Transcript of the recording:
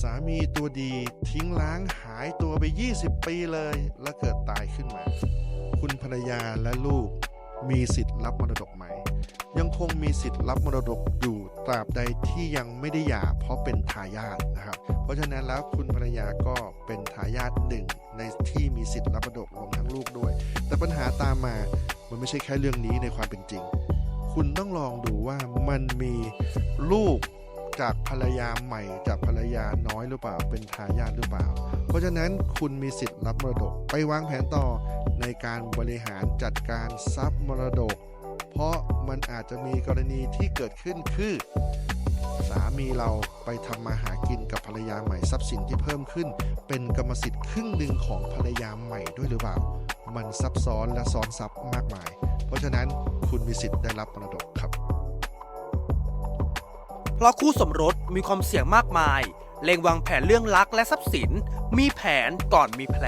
สามีตัวดีทิ้งล้างหายตัวไป 20 ปีเลย แล้วเกิดตายขึ้นมา คุณภรรยาและลูกมีสิทธิ์รับมรดกไหม ยังคงมีสิทธิ์รับมรดกอยู่ตราบใดที่ยังไม่ได้หย่าเพราะเป็นทายาทนะครับ เพราะฉะนั้นแล้วคุณภรรยาก็เป็นทายาทหนึ่งในที่มีสิทธิ์รับมรดกรวมทั้งลูกด้วย แต่ปัญหาตามมา มันไม่ใช่แค่เรื่องนี้ในความเป็นจริง คุณต้องลองดูว่ามันมีลูก จากภรรยาใหม่จากภรรยาน้อยหรือเปล่าเป็นทายาทหรือเปล่า เพราะฉะนั้นคุณมีสิทธิ์รับมรดกไปวางแผนต่อในการบริหารจัดการทรัพย์มรดก เพราะมันอาจจะมีกรณีที่เกิดขึ้นคือสามีเราไปทำมาหากินกับภรรยาใหม่ทรัพย์สินที่เพิ่มขึ้น เป็นกรรมสิทธิ์ครึ่งหนึ่งของภรรยาใหม่ด้วยหรือเปล่า มันซับซ้อนและซ้อนซับมากมาย เพราะฉะนั้นคุณมีสิทธิ์ได้รับมรดก เพราะคู่สมรสมีความเสี่ยงมากมาย เล็งวางแผนเรื่องรักและทรัพย์สิน มีแผนก่อนมีแผล